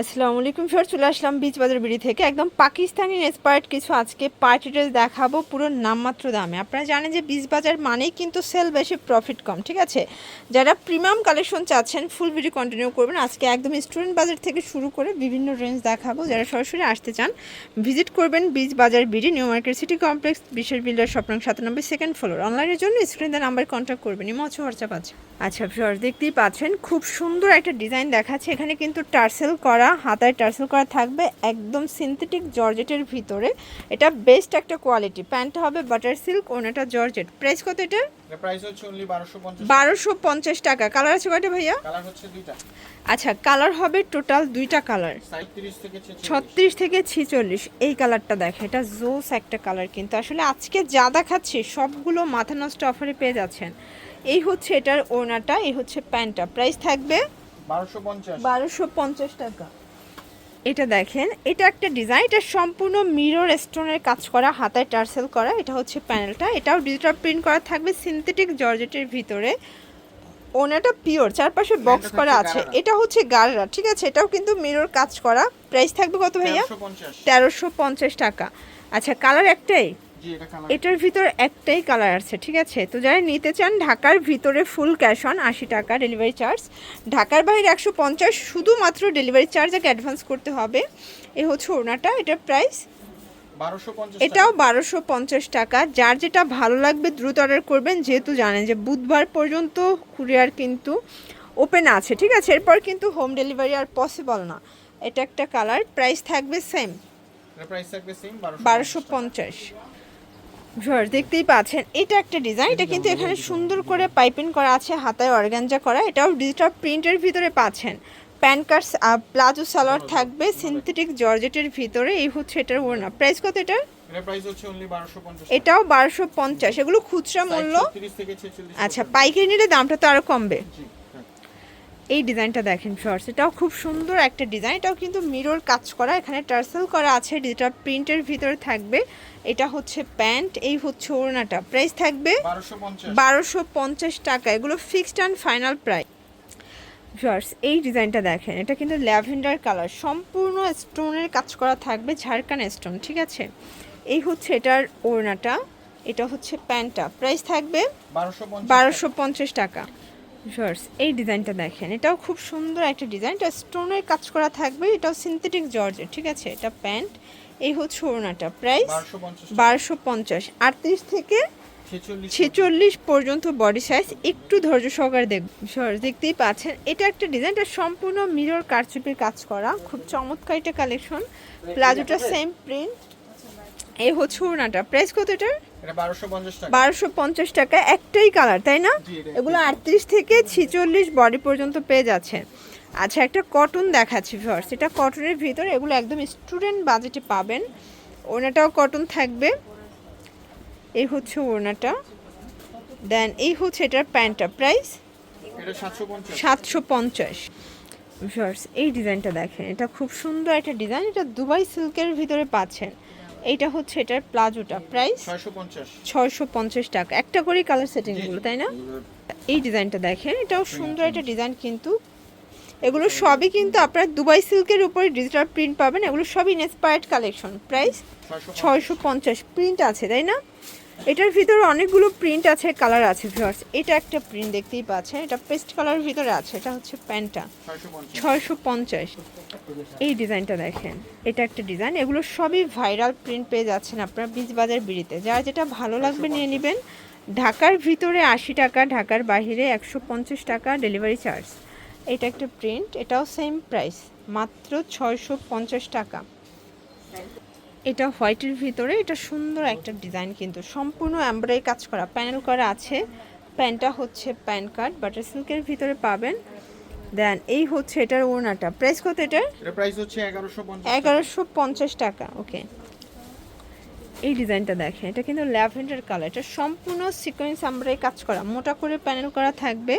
আসসালামু আলাইকুম ফের চলে আসলাম বিচ বাজার বিড়ি থেকে। একদম পাকিস্তানি ইন্সপায়ার্ড কিছু আজকে পার্টি ড্রেস দেখাবো পুরো নামমাত্র দামে। আপনারা জানেন যে বিচ বাজার মানেই কিন্তু সেল বেশি প্রফিট কম, ঠিক আছে? যারা প্রিমিয়াম কালেকশন চাচ্ছেন ফুল ভিডিও কন্টিনিউ করবেন, আজকে একদম স্টুডেন্ট বাজার থেকে শুরু করে বিভিন্ন রেঞ্জ দেখাবো। যারা সরাসরি আসতে চান ভিজিট করবেন বিচ বাজার BD new market city complex বিশেষ বিল্ডার স্বপ্ন সাতানব্বই সেকেন্ড ফ্লোর অনলাইনের জন্য স্ক্রিনের নাম্বার কন্ট্যাক্ট করবেন। ইমো আছে হোয়াটসঅ্যাপ আছে। আচ্ছা ফিওর দেখতেই পাচ্ছেন, খুব সুন্দর একটা ডিজাইন দেখাচ্ছে। এখানে কিন্তু টার্সেল করা হাতায় টার্সেল করা থাকবে একদম সিনথেটিক জর্জেটের ভিতরে। এটা বেস্ট একটা কোয়ালিটি প্যান্টটা হবে বাটার সিল্ক ওনাটা জর্জেট। প্রাইস কত এটা প্রাইস হচ্ছে অনলি 1250 বারোশো পঞ্চাশ টাকা। কালার আছে কয়টা ভাইয়া? কালার হচ্ছে দুইটা। আচ্ছা কালার হবে টোটাল দুইটা কালার সাইজ 30 থেকে 46 ছত্রিশ থেকে ছিচল্লিশ। এই কালারটা দেখে এটা জোস একটা কালার কিন্তু। আসলে আজকে যা দেখাচ্ছি সবগুলো মাথা নষ্ট অফারে পেয়ে যাচ্ছেন। এই হচ্ছে এটার ওনাটা এই হচ্ছে প্যান্টটা প্রাইস থাকবে 1250 বারোশো পঞ্চাশ। টাকা। এটা দেখেন এটা একটা ডিজাইন এটা সম্পূর্ণ মিরর স্টোনের কাজ করা হাতায় টার্সেল করা এটা হচ্ছে প্যানেলটা। এটাও ডিজিটাল প্রিন্ট করা থাকবে সিনথেটিক জর্জেটের ভিতরে। ওনাটা পিওর চারপাশে বক্স করা আছে। এটা হচ্ছে গাররা ঠিক আছে? এটাও কিন্তু মিরর কাজ করা। প্রাইস থাকবে কত ভাইয়া? তেরোশো পঞ্চাশ। টাকা। আচ্ছা কালার একটাই? এটার ভিতর একটাই কালার আছে ঠিক আছে? তো যারা নিতে চান ঢাকার ভিতরে ফুল ক্যাশ অন আশি টাকা ডেলিভারি চার্জ ঢাকার বাইরে একশো পঞ্চাশ শুধুমাত্র ডেলিভারি চার্জ আগে অ্যাডভান্স করতে হবে। এ হচ্ছে ওনাটা এটার প্রাইস এটাও বারোশো পঞ্চাশ টাকা। যার যেটা ভালো লাগবে দ্রুত অর্ডার করবেন যেহেতু জানেন যে বুধবার পর্যন্ত কুরিয়ার কিন্তু ওপেন আছে ঠিক আছে? এরপর কিন্তু হোম ডেলিভারি আর পসিবল না। এটা একটা কালার প্রাইস থাকবে সেম এর প্রাইস থাকবে সেম বারোশো পঞ্চাশ। ভিউয়ার্স দেখতেই পাচ্ছেন এটা একটা ডিজাইন এটা কিন্তু এখানে সুন্দর করে পাইপিং করা আছে হাতায় অর্গানজা করা এটাও ডিজিটাল প্রিন্টের ভিতরে পাচ্ছেন। প্যান কার্ড প্লাজো সালোয়ার থাকবে সিনথেটিক জর্জেটের ভিতরে এই হচ্ছে এটার ওড়না। প্রাইস কত 1250 এটাও বারোশো পঞ্চাশ এগুলো খুচরা মূল্য। 30 থেকে 46 আচ্ছা পাইকারি নিলে দামটা তো আরও কমবে। এই ডিজাইনটা দেখেন শর্টস এটাও খুব সুন্দর একটা ডিজাইন। এটাও কিন্তু মিরর কাজ করা। এখানে টার্সেল করা আছে ডিজিটাল প্রিন্টের ভিতরে থাকবে। এটা হচ্ছে প্যান্ট এই হচ্ছে ওড়নাটা। প্রাইস থাকবে বারোশো পঞ্চাশ। টাকা। এগুলো fixed and final price viewers এই ডিজাইনটা দেখেন। এটা কিন্তু ল্যাভেন্ডার কালার। সম্পূর্ণ স্টোনের কাজ করা থাকবে ঝাড়খান স্টোন ঠিক আছে? এই হচ্ছে এটার ওড়নাটা। এটা হচ্ছে প্যান্টটা। প্রাইস থাকবে বারোশো পঞ্চাশ টাকা। ভিউয়ার্স এই ডিজাইনটা দেখেন। এটাও খুব সুন্দর একটা ডিজাইন। এটা স্টোনের কাজ করা থাকবে। এটাও সিনথেটিক জর্জের ঠিক আছে? এটা প্যান্ট। এই হচ্ছে ওড়নাটা। প্রাইস বারোশো পঞ্চাশ আটত্রিশ থেকে ছেচল্লিশ পর্যন্ত বডি সাইজ একটু ধৈর্য সহকারে দেখ দেখতেই পাচ্ছেন। এটা একটা ডিজাইন এটা সম্পূর্ণ মিরর কারচুপির কাজ করা। খুব চমৎকার একটা কালেকশন প্লাজোটা সেম প্রিন্ট এই হচ্ছে ওড়নাটা। প্রাইস কত এটার? এটা 1250 টাকা বারোশো পঞ্চাশ টাকা। একটাই কালার তাই না? এগুলো আটত্রিশ থেকে ছিচল্লিশ বডি পর্যন্ত পেয়ে যাচ্ছে আচ্ছা একটা কটন দেখাচ্ছি ফার্স্ট এটা কটনের ভিতর এগুলো একদম স্টুডেন্ট বাজেটে পাবেন। ওনাটাও কটন থাকবে। এই হচ্ছে ওড়নাটা। দেন এই হচ্ছে এটার প্যান্টটা প্রাইস সাতশো পঞ্চাশ। ভিউয়ার্স এই ডিজাইনটা দেখেন। এটা খুব সুন্দর একটা ডিজাইন এটা দুবাই সিল্কের ভিতরে পাচ্ছেন। এইটা হচ্ছে এটার প্লাজোটা প্রাইস 650 ছয়শো পঞ্চাশ টাকা। একটা করে কালার সেটিং সেটিংগুলো তাই না? এই ডিজাইনটা দেখেন এটাও সুন্দর একটা ডিজাইন কিন্তু। এগুলো সবই কিন্তু আপনার দুবাই সিল্কের উপরে ডিজিটাল প্রিন্ট পাবেন। এগুলো সবই ইন্সপায়ার্ড কালেকশন। প্রাইস 650 ছয়শো পঞ্চাশ। প্রিন্ট আছে তাই না? এটার ভিতরে অনেকগুলো প্রিন্ট আছে কালার আছে ভিউয়ার্স। এটা একটা প্রিন্ট দেখতেই পাচ্ছেন। এটা পেস্ট কালার ভিতরে আছে। এটা হচ্ছে প্যান্টটা। 650 ছয়শো পঞ্চাশ। এই ডিজাইনটা দেখেন, এটা একটা ডিজাইন, এগুলো সবই ভাইরাল প্রিন্ট পেয়ে যাচ্ছেন আপনারা বীজ বাজার বিড়িতে। যার যেটা ভালো লাগবে নিয়ে নেবেন, ঢাকার ভিতরে আশি টাকা, ঢাকার বাইরে একশো পঞ্চাশ টাকা ডেলিভারি চার্জ এটা একটা প্রিন্ট এটাও সেম প্রাইস মাত্র ছয়শো পঞ্চাশ টাকা। এটা হোয়াইটের ভিতরে, এটা সুন্দর একটা ডিজাইন কিন্তু, সম্পূর্ণ এমব্রয়ডারি কাজ করা। প্যানেল করা আছে প্যান্টটা হচ্ছে প্যান কার্ড বাটার সিল্কের ভিতরে পাবেন। দেন এই হচ্ছে এটার ওড়নাটা। প্রাইস কত এটার? এর প্রাইস হচ্ছে 1150 এগারোশো পঞ্চাশ টাকা ওকে এই ডিজাইনটা দেখেন এটা কিন্তু ল্যাভেন্ডার কালার। এটা সম্পূর্ণ সিকোয়েন্স আমরাই কাজ করা মোটা করে প্যানেল করা থাকবে।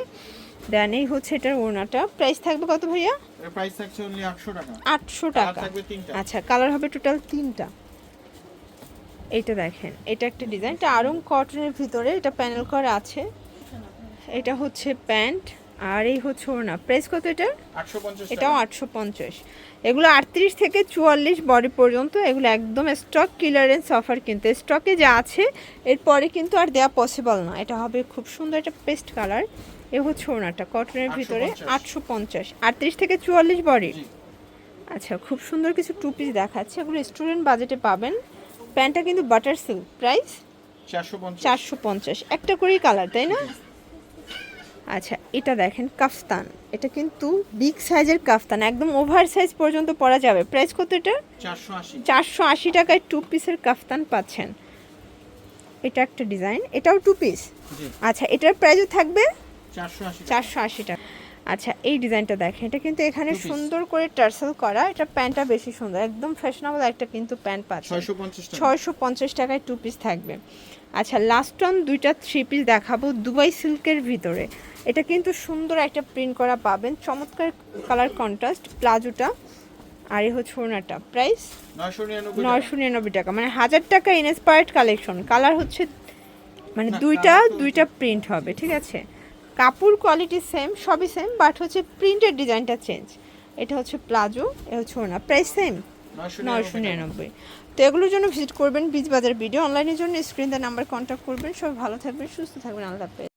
দেন এই হচ্ছে এটার ওড়নাটা। প্রাইস থাকবে কত ভাইয়া? এর প্রাইস থাকছে অনলি 800 টাকা। আটশো কালার টাকা থাকবে তিনটা। আচ্ছা কালার হবে টোটাল তিনটা। এটা দেখেন এটা একটা ডিজাইন। এটা আরং কটনের ভিতরে এটা প্যানেল করা আছে। এটা হচ্ছে প্যান্ট। আর এই হচ্ছে ওড়না। প্রাইস কত এটা এটাও আটশো পঞ্চাশ। এগুলো আটত্রিশ থেকে চুয়াল্লিশ বডি পর্যন্ত এগুলো একদম স্টক ক্লিয়ারেন্স অফার কিন্তু। স্টকে যা আছে এরপরে কিন্তু আর দেওয়া পসিবল না। এটা হবে খুব সুন্দর একটা পেস্ট কালার এ হচ্ছে ওনাটা কটনের ভিতরে আটশো পঞ্চাশ। আটত্রিশ থেকে চুয়াল্লিশ বডি আচ্ছা খুব সুন্দর কিছু টু পিস দেখাচ্ছে। এগুলো স্টুডেন্ট বাজেটে পাবেন। প্যান্টটা কিন্তু বাটার সিল্ক প্রাইস চারশো পঞ্চাশ। একটা করেই কালার তাই না? আচ্ছা এটা দেখেন কাফতান। এটা কিন্তু বিগ সাইজের কাফতান একদম ওভার সাইজ পর্যন্ত পরা যাবে। প্রাইস কত এটা? চারশো আশি। টাকায় টু পিসের কাফতান পাচ্ছেন। এটা একটা ডিজাইন এটাও টু পিস আচ্ছা এটার প্রাইসও থাকবে চারশো আশি টাকা। আচ্ছা এই ডিজাইনটা দেখেন এটা কিন্তু এখানে সুন্দর করে টার্সেল করা এটা প্যান্টটা বেশি সুন্দর একদম ফ্যাশনেবল একটা কিন্তু প্যান্ট পাচ্ছেন। ছয়শো পঞ্চাশ টাকায় টু পিস থাকবে। আচ্ছা লাস্ট অন দুইটা থ্রি পিস দেখাবো দুবাই সিল্কের ভিতরে। এটা কিন্তু সুন্দর একটা প্রিন্ট করা পাবেন চমৎকার কালার কন্ট্রাস্ট প্লাজোটা আর এই হচ্ছে ওনাটা প্রাইস নয়শো নিরানব্বই টাকা। নয়শো নিরানব্বই টাকা মানে হাজার টাকা ইনস্পায়ার্ড কালেকশন কালার হচ্ছে মানে দুইটা দুইটা প্রিন্ট হবে ঠিক আছে? কাপড় কোয়ালিটি সেম সবই সেম বাট হচ্ছে প্রিন্টের ডিজাইনটা চেঞ্জ এটা হচ্ছে প্লাজো এ হচ্ছে ওনা প্রাইস সেম নয়শো নিরানব্বই। তো এগুলোর জন্য ভিজিট করবেন বীজ বাজার ভিডিও অনলাইনের জন্য স্ক্রিন নাম্বার কন্ট্যাক্ট করবেন। সবাই ভালো থাকবেন সুস্থ থাকবেন আল্লাহ হাফেজ।